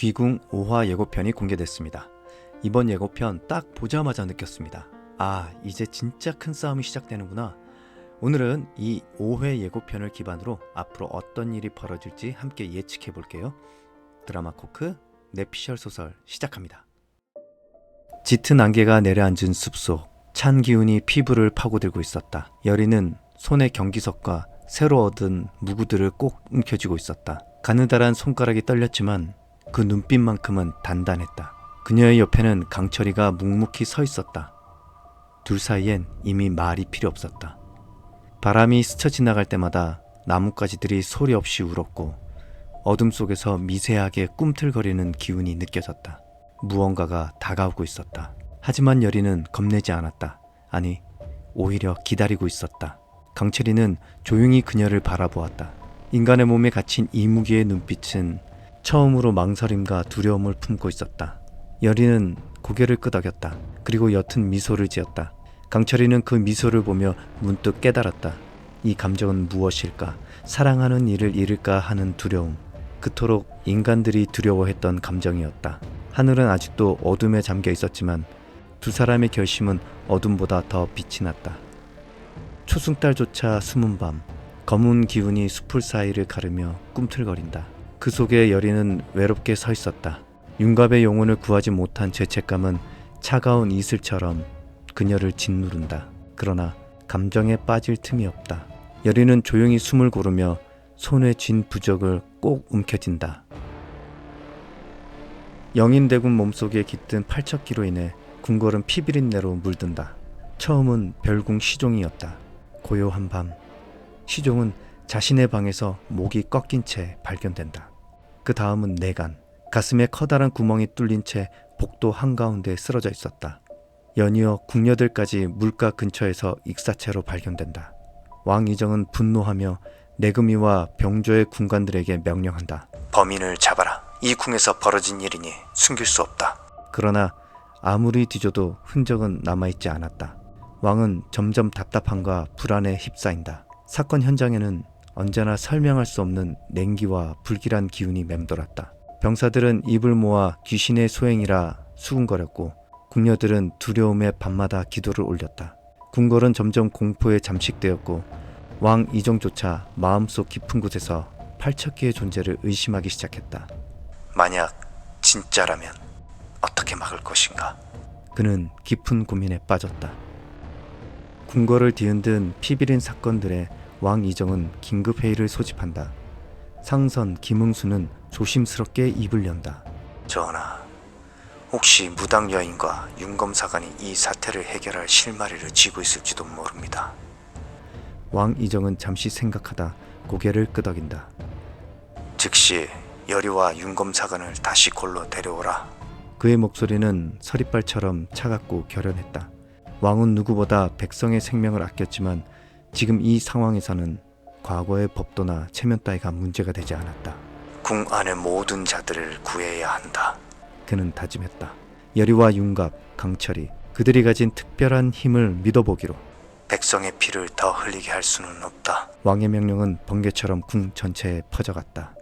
귀궁 5화 예고편이 공개됐습니다. 이번 예고편 딱 보자마자 느꼈습니다. 아, 이제 진짜 큰 싸움이 시작되는구나. 오늘은 이 5회 예고편을 기반으로 앞으로 어떤 일이 벌어질지 함께 예측해 볼게요. 드라마 코크 내피셜 소설 시작합니다. 짙은 안개가 내려앉은 숲속 찬 기운이 피부를 파고들고 있었다. 여리는 손의 경기석과 새로 얻은 무구들을 꼭 움켜쥐고 있었다. 가느다란 손가락이 떨렸지만 그 눈빛만큼은 단단했다. 그녀의 옆에는 강철이가 묵묵히 서 있었다. 둘 사이엔 이미 말이 필요 없었다. 바람이 스쳐 지나갈 때마다 나뭇가지들이 소리 없이 울었고 어둠 속에서 미세하게 꿈틀거리는 기운이 느껴졌다. 무언가가 다가오고 있었다. 하지만 여리는 겁내지 않았다. 아니, 오히려 기다리고 있었다. 강철이는 조용히 그녀를 바라보았다. 인간의 몸에 갇힌 이 무기의 눈빛은 처음으로 망설임과 두려움을 품고 있었다. 여리는 고개를 끄덕였다. 그리고 옅은 미소를 지었다. 강철이는 그 미소를 보며 문득 깨달았다. 이 감정은 무엇일까? 사랑하는 이를 잃을까 하는 두려움. 그토록 인간들이 두려워했던 감정이었다. 하늘은 아직도 어둠에 잠겨 있었지만 두 사람의 결심은 어둠보다 더 빛이 났다. 초승달조차 숨은 밤, 검은 기운이 숲을 사이를 가르며 꿈틀거린다. 그 속에 여리는 외롭게 서 있었다. 윤갑의 영혼을 구하지 못한 죄책감은 차가운 이슬처럼 그녀를 짓누른다. 그러나 감정에 빠질 틈이 없다. 여리는 조용히 숨을 고르며 손에 쥔 부적을 꼭 움켜쥔다. 영인대군 몸속에 깃든 팔척기로 인해 궁궐은 피비린내로 물든다. 처음은 별궁 시종이었다. 고요한 밤, 시종은 자신의 방에서 목이 꺾인 채 발견된다. 그 다음은 내간, 가슴에 커다란 구멍이 뚫린 채 복도 한가운데 쓰러져 있었다. 연이어 궁녀들까지 물가 근처에서 익사체로 발견된다. 왕 이정은 분노하며 내금이와 병조의 군관들에게 명령한다. 범인을 잡아라. 이 궁에서 벌어진 일이니 숨길 수 없다. 그러나 아무리 뒤져도 흔적은 남아있지 않았다. 왕은 점점 답답함과 불안에 휩싸인다. 사건 현장에는 언제나 설명할 수 없는 냉기와 불길한 기운이 맴돌았다. 병사들은 입을 모아 귀신의 소행이라 수군거렸고 궁녀들은 두려움에 밤마다 기도를 올렸다. 궁궐은 점점 공포에 잠식되었고 왕 이정조차 마음속 깊은 곳에서 팔척기의 존재를 의심하기 시작했다. 만약 진짜라면 어떻게 막을 것인가? 그는 깊은 고민에 빠졌다. 궁궐을 뒤흔든 피비린 사건들에 왕 이정은 긴급 회의를 소집한다. 상선 김응수는 조심스럽게 입을 연다. 전하, 혹시 무당 여인과 윤검사관이 이 사태를 해결할 실마리를 쥐고 있을지도 모릅니다. 왕 이정은 잠시 생각하다 고개를 끄덕인다. 즉시 여리와 윤검사관을 다시 골로 데려오라. 그의 목소리는 서리발처럼 차갑고 결연했다. 왕은 누구보다 백성의 생명을 아꼈지만 지금 이 상황에서는 과거의 법도나 체면 따위가 문제가 되지 않았다. 궁 안의 모든 자들을 구해야 한다. 그는 다짐했다. 여리와 윤갑, 강철이 그들이 가진 특별한 힘을 믿어보기로. 백성의 피를 더 흘리게 할 수는 없다. 왕의 명령은 번개처럼 궁 전체에 퍼져갔다.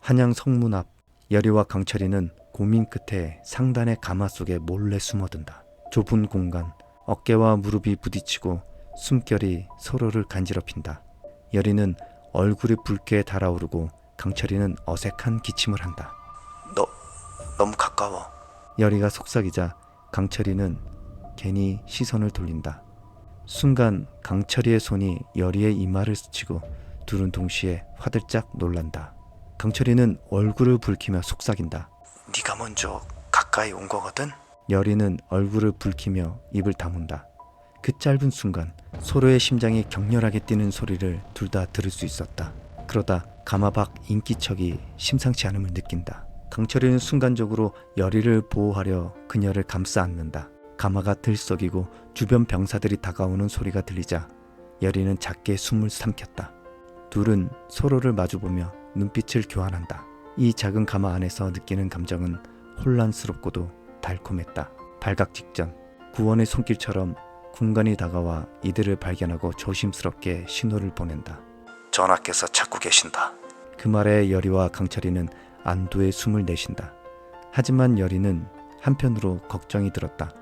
한양 성문 앞 여리와 강철이는 고민 끝에 상단의 가마 속에 몰래 숨어든다. 좁은 공간, 어깨와 무릎이 부딪히고 숨결이 서로를 간지럽힌다. 여리는 얼굴이 붉게 달아오르고 강철이는 어색한 기침을 한다. 너 너무 가까워. 여리가 속삭이자 강철이는 괜히 시선을 돌린다. 순간 강철이의 손이 여리의 이마를 스치고 둘은 동시에 화들짝 놀란다. 강철이는 얼굴을 붉히며 속삭인다. 네가 먼저 가까이 온 거거든. 여리는 얼굴을 붉히며 입을 다문다. 그 짧은 순간 서로의 심장이 격렬하게 뛰는 소리를 둘 다 들을 수 있었다. 그러다 가마박 인기척이 심상치 않음을 느낀다. 강철이는 순간적으로 여리를 보호하려 그녀를 감싸 안는다. 가마가 들썩이고 주변 병사들이 다가오는 소리가 들리자 여리는 작게 숨을 삼켰다. 둘은 서로를 마주보며 눈빛을 교환한다. 이 작은 가마 안에서 느끼는 감정은 혼란스럽고도 달콤했다. 발각 직전 구원의 손길처럼 군관이 다가와 이들을 발견하고 조심스럽게 신호를 보낸다. 전하께서 찾고 계신다. 그 말에 여리와 강철이는 안도의 숨을 내쉰다. 하지만 여리는 한편으로 걱정이 들었다.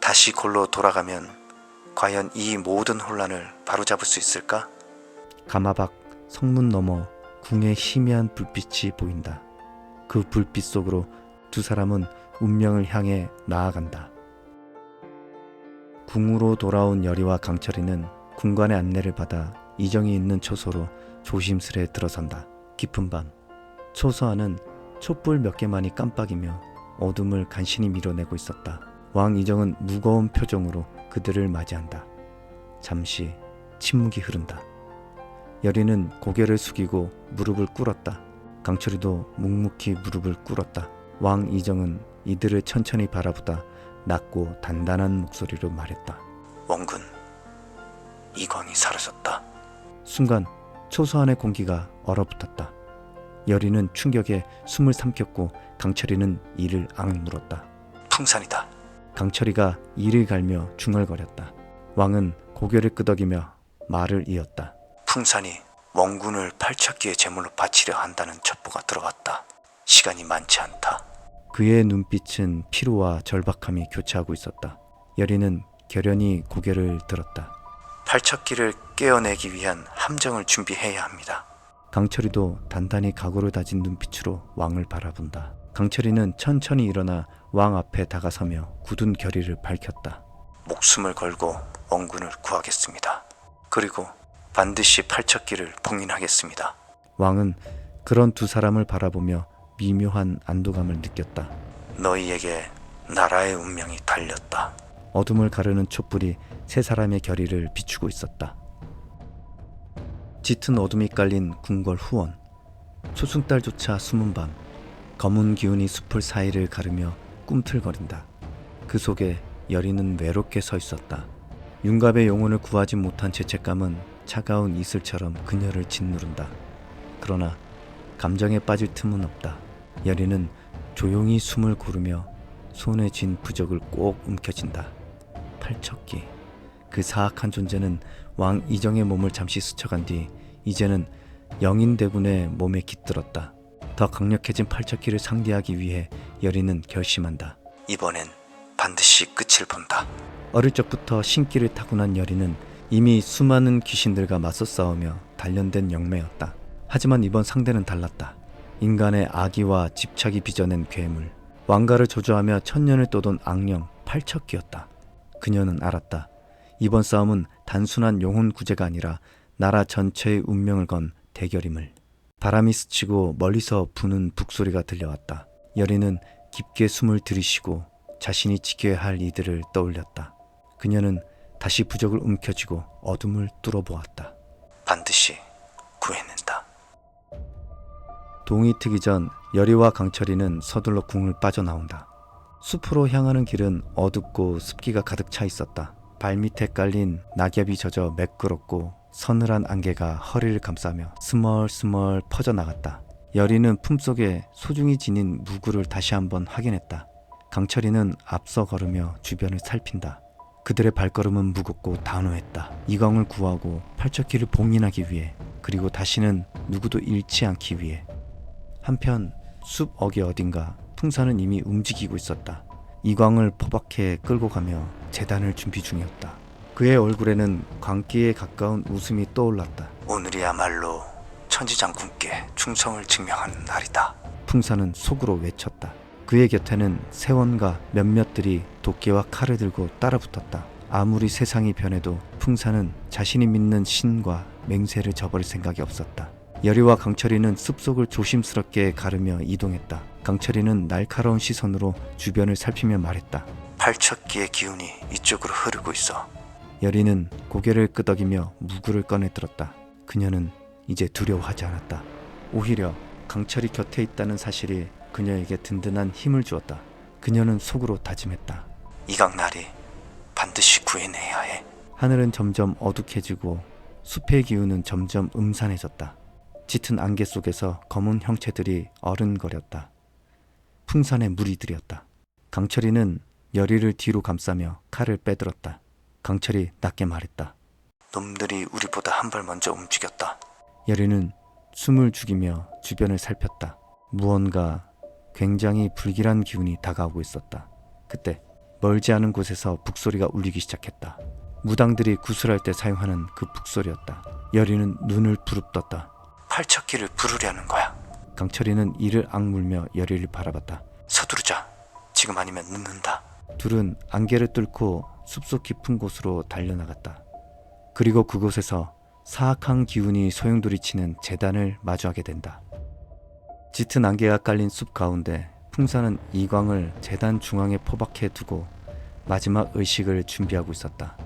다시 골로 돌아가면 과연 이 모든 혼란을 바로잡을 수 있을까? 가마박 성문 너머 궁의 희미한 불빛이 보인다. 그 불빛 속으로 두 사람은 운명을 향해 나아간다. 궁으로 돌아온 여리와 강철이는 군관의 안내를 받아 이정이 있는 초소로 조심스레 들어선다. 깊은 밤 초소 안은 촛불 몇 개만이 깜빡이며 어둠을 간신히 밀어내고 있었다. 왕 이정은 무거운 표정으로 그들을 맞이한다. 잠시 침묵이 흐른다. 여리는 고개를 숙이고 무릎을 꿇었다. 강철이도 묵묵히 무릎을 꿇었다. 왕 이정은 이들을 천천히 바라보다 낮고 단단한 목소리로 말했다. 원군, 이광이 사라졌다. 순간 초소 안의 공기가 얼어붙었다. 여리는 충격에 숨을 삼켰고 강철이는 이를 악물었다. 풍산이다. 강철이가 이를 갈며 중얼거렸다. 왕은 고개를 끄덕이며 말을 이었다. 풍산이 원군을 팔척기의 제물로 바치려 한다는 첩보가 들어왔다. 시간이 많지 않다. 그의 눈빛은 피로와 절박함이 교차하고 있었다. 여리는 결연히 고개를 들었다. 팔척기를 깨어내기 위한 함정을 준비해야 합니다. 강철이도 단단히 각오를 다진 눈빛으로 왕을 바라본다. 강철이는 천천히 일어나 왕 앞에 다가서며 굳은 결의를 밝혔다. 목숨을 걸고 원군을 구하겠습니다. 그리고 반드시 팔척기를 봉인하겠습니다. 왕은 그런 두 사람을 바라보며 미묘한 안도감을 느꼈다. 너희에게 나라의 운명이 달렸다. 어둠을 가르는 촛불이 세 사람의 결의를 비추고 있었다. 짙은 어둠이 깔린 궁궐 후원. 초승달조차 숨은 밤. 검은 기운이 숲을 사이를 가르며 꿈틀거린다. 그 속에 여리는 외롭게 서 있었다. 윤갑의 영혼을 구하지 못한 죄책감은 차가운 이슬처럼 그녀를 짓누른다. 그러나 감정에 빠질 틈은 없다. 여리는 조용히 숨을 고르며 손에 쥔 부적을 꼭 움켜쥔다. 팔척기. 그 사악한 존재는 왕 이정의 몸을 잠시 스쳐간 뒤 이제는 영인 대군의 몸에 깃들었다. 더 강력해진 팔척기를 상대하기 위해 여리는 결심한다. 이번엔 반드시 끝을 본다. 어릴 적부터 신기를 타고난 여리는 이미 수많은 귀신들과 맞서 싸우며 단련된 영매였다. 하지만 이번 상대는 달랐다. 인간의 악의와 집착이 빚어낸 괴물. 왕가를 조조하며 천년을 떠돈 악령 팔척기였다. 그녀는 알았다. 이번 싸움은 단순한 영혼 구제가 아니라 나라 전체의 운명을 건 대결임을. 바람이 스치고 멀리서 부는 북소리가 들려왔다. 여리는 깊게 숨을 들이쉬고 자신이 지켜야 할 이들을 떠올렸다. 그녀는 다시 부적을 움켜쥐고 어둠을 뚫어보았다. 반드시 구해낸다. 동이 트기 전 여리와 강철이는 서둘러 궁을 빠져나온다. 숲으로 향하는 길은 어둡고 습기가 가득 차 있었다. 발밑에 깔린 낙엽이 젖어 매끄럽고 서늘한 안개가 허리를 감싸며 스멀스멀 퍼져나갔다. 여리는 품속에 소중히 지닌 무구를 다시 한번 확인했다. 강철이는 앞서 걸으며 주변을 살핀다. 그들의 발걸음은 무겁고 단호했다. 이광을 구하고 팔척기를 봉인하기 위해 그리고 다시는 누구도 잃지 않기 위해 한편 숲 어귀 어딘가 풍사는 이미 움직이고 있었다. 이광을 포박해 끌고 가며 재단을 준비 중이었다. 그의 얼굴에는 광기에 가까운 웃음이 떠올랐다. 오늘이야말로 천지장군께 충성을 증명하는 날이다. 풍사는 속으로 외쳤다. 그의 곁에는 세원과 몇몇들이 도끼와 칼을 들고 따라붙었다. 아무리 세상이 변해도 풍사는 자신이 믿는 신과 맹세를 저버릴 생각이 없었다. 여리와 강철이는 숲속을 조심스럽게 가르며 이동했다. 강철이는 날카로운 시선으로 주변을 살피며 말했다. 팔척기의 기운이 이쪽으로 흐르고 있어. 여리는 고개를 끄덕이며 무구를 꺼내 들었다. 그녀는 이제 두려워하지 않았다. 오히려 강철이 곁에 있다는 사실이 그녀에게 든든한 힘을 주었다. 그녀는 속으로 다짐했다. 이강날이 반드시 구해내야 해. 하늘은 점점 어둑해지고 숲의 기운은 점점 음산해졌다. 짙은 안개 속에서 검은 형체들이 어른거렸다. 풍산에 물이 들였다. 강철이는 여리를 뒤로 감싸며 칼을 빼들었다. 강철이 낮게 말했다. 놈들이 우리보다 한 발 먼저 움직였다. 여리는 숨을 죽이며 주변을 살폈다. 무언가 굉장히 불길한 기운이 다가오고 있었다. 그때 멀지 않은 곳에서 북소리가 울리기 시작했다. 무당들이 구슬할 때 사용하는 그 북소리였다. 여리는 눈을 부릅떴다. 팔척기를 부르려는 거야. 강철이는 이를 악물며 여리를 바라봤다. 서두르자. 지금 아니면 늦는다. 둘은 안개를 뚫고 숲속 깊은 곳으로 달려나갔다. 그리고 그곳에서 사악한 기운이 소용돌이치는 재단을 마주하게 된다. 짙은 안개가 깔린 숲 가운데 풍사는 이광을 재단 중앙에 포박해 두고 마지막 의식을 준비하고 있었다.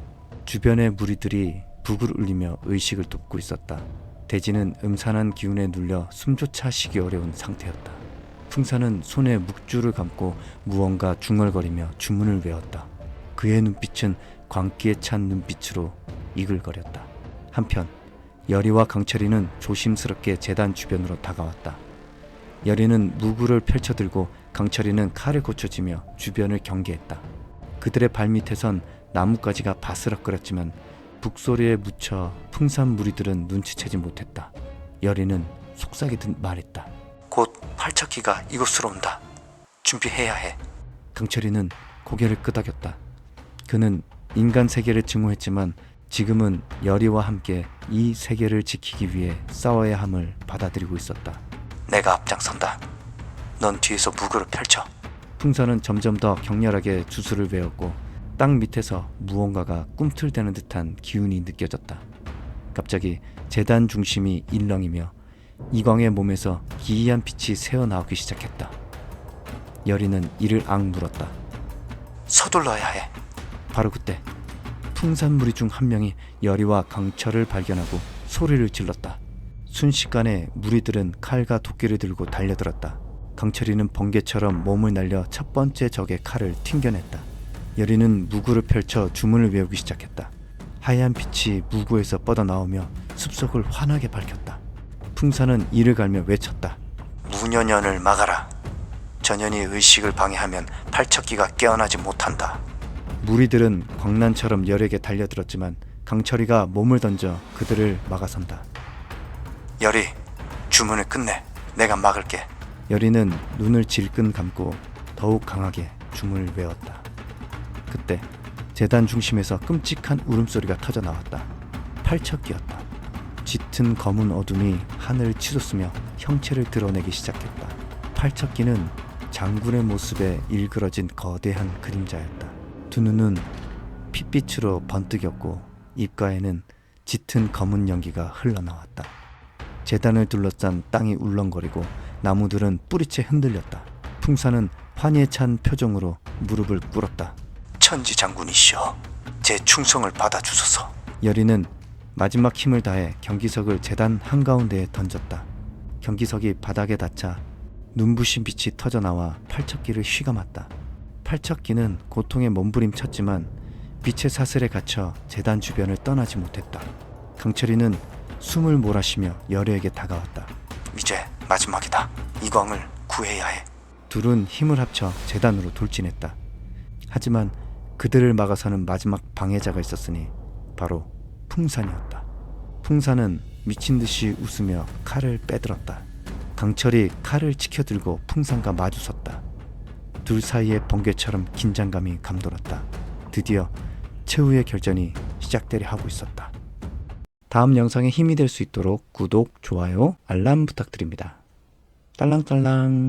주변의 무리들이 북을 울리며 의식을 돕고 있었다. 대지는 음산한 기운에 눌려 숨조차 쉬기 어려운 상태였다. 풍사는 손에 묵주를 감고 무언가 중얼거리며 주문을 외웠다. 그의 눈빛은 광기에 찬 눈빛으로 이글거렸다. 한편 여리와 강철이는 조심스럽게 재단 주변으로 다가왔다. 여리는 무구를 펼쳐들고 강철이는 칼을 고쳐지며 주변을 경계했다. 그들의 발밑에선 나뭇가지가 바스락거렸지만 북소리에 묻혀 풍산 무리들은 눈치채지 못했다. 여리는 속삭이듯 말했다. 곧 팔척기가 이곳으로 온다. 준비해야 해. 강철이는 고개를 끄덕였다. 그는 인간 세계를 증오했지만 지금은 여리와 함께 이 세계를 지키기 위해 싸워야 함을 받아들이고 있었다. 내가 앞장선다. 넌 뒤에서 무구를 펼쳐. 풍선은 점점 더 격렬하게 주술을 외웠고 땅 밑에서 무언가가 꿈틀대는 듯한 기운이 느껴졌다. 갑자기 재단 중심이 일렁이며 이광의 몸에서 기이한 빛이 새어나오기 시작했다. 여리는 이를 악물었다. 서둘러야 해. 바로 그때 풍산무리 중 한 명이 여리와 강철을 발견하고 소리를 질렀다. 순식간에 무리들은 칼과 도끼를 들고 달려들었다. 강철이는 번개처럼 몸을 날려 첫 번째 적의 칼을 튕겨냈다. 여리는 무구를 펼쳐 주문을 외우기 시작했다. 하얀 빛이 무구에서 뻗어나오며 숲속을 환하게 밝혔다. 풍사는 이를 갈며 외쳤다. 무녀년을 막아라. 전연이 의식을 방해하면 팔척기가 깨어나지 못한다. 무리들은 광란처럼 열에게 달려들었지만 강철이가 몸을 던져 그들을 막아선다. 열이 주문을 끝내. 내가 막을게. 열이는 눈을 질끈 감고 더욱 강하게 주문을 외웠다. 그때 재단 중심에서 끔찍한 울음소리가 터져 나왔다. 팔척기였다. 짙은 검은 어둠이 하늘을 치솟으며 형체를 드러내기 시작했다. 팔척기는 장군의 모습에 일그러진 거대한 그림자였다. 두 눈은 핏빛으로 번뜩였고 입가에는 짙은 검은 연기가 흘러나왔다. 재단을 둘러싼 땅이 울렁거리고 나무들은 뿌리채 흔들렸다. 풍사는 환희에 찬 표정으로 무릎을 꿇었다. 천지 장군이시여, 제 충성을 받아 주소서. 여리는 마지막 힘을 다해 경기석을 재단 한가운데에 던졌다. 경기석이 바닥에 닿자 눈부신 빛이 터져 나와 팔척기를 휘감았다. 팔척기는 고통에 몸부림쳤지만 빛의 사슬에 갇혀 재단 주변을 떠나지 못했다. 강철이는 숨을 몰아쉬며 여리에게 다가왔다. 이제 마지막이다. 이광을 구해야 해. 둘은 힘을 합쳐 재단으로 돌진했다. 하지만 그들을 막아서는 마지막 방해자가 있었으니 바로 풍산이었다. 풍산은 미친 듯이 웃으며 칼을 빼들었다. 강철이 칼을 치켜들고 풍산과 마주섰다. 둘 사이의 번개처럼 긴장감이 감돌았다. 드디어 최후의 결전이 시작되려 하고 있었다. 다음 영상에 힘이 될 수 있도록 구독, 좋아요, 알람 부탁드립니다. 딸랑딸랑.